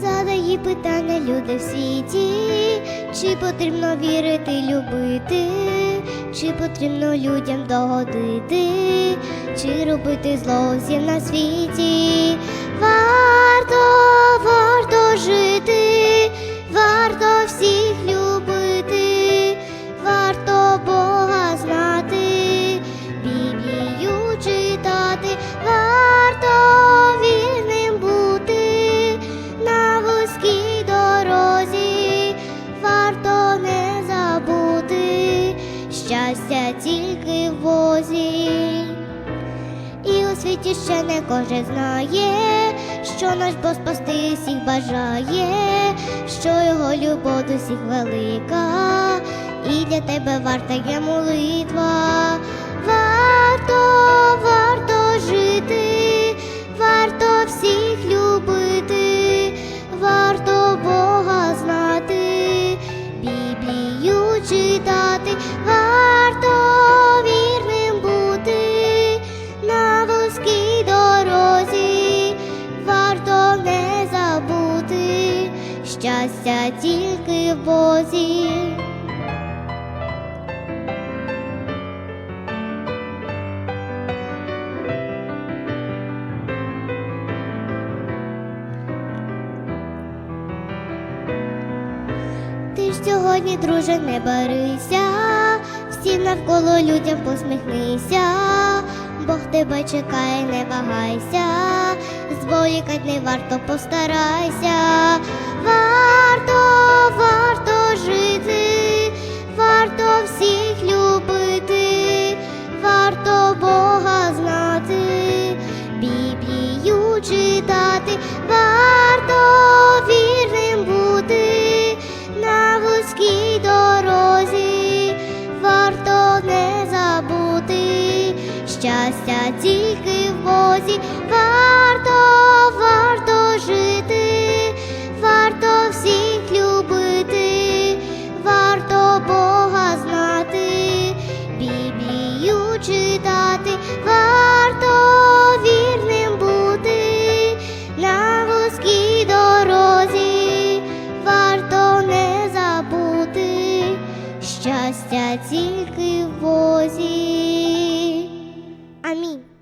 Задає питання люди в світі, чи потрібно вірити, любити, чи потрібно людям догодити, чи робити зло всім на світі. Щастя тільки в. І у світі ще не кожен знає, що наш Бог спасти всіх бажає, що його любов до всіх велика, і для тебе варта є молитва. Варто, щастя тільки в Бозі. Ти ж сьогодні, друже, не барися, всім навколо людям посміхнися, Бог тебе чекає, не вагайся, Зволікать не варто постарайся, варто, варто жити, варто всіх любити, варто Бога знати, Біблію читати. щастя тільки в Бозі, варто, варто жити, варто всіх любити, варто Бога знати, Біблію читати, варто вірним бути на вузькій дорозі, варто не забути, щастя тільки в Бозі. I mean.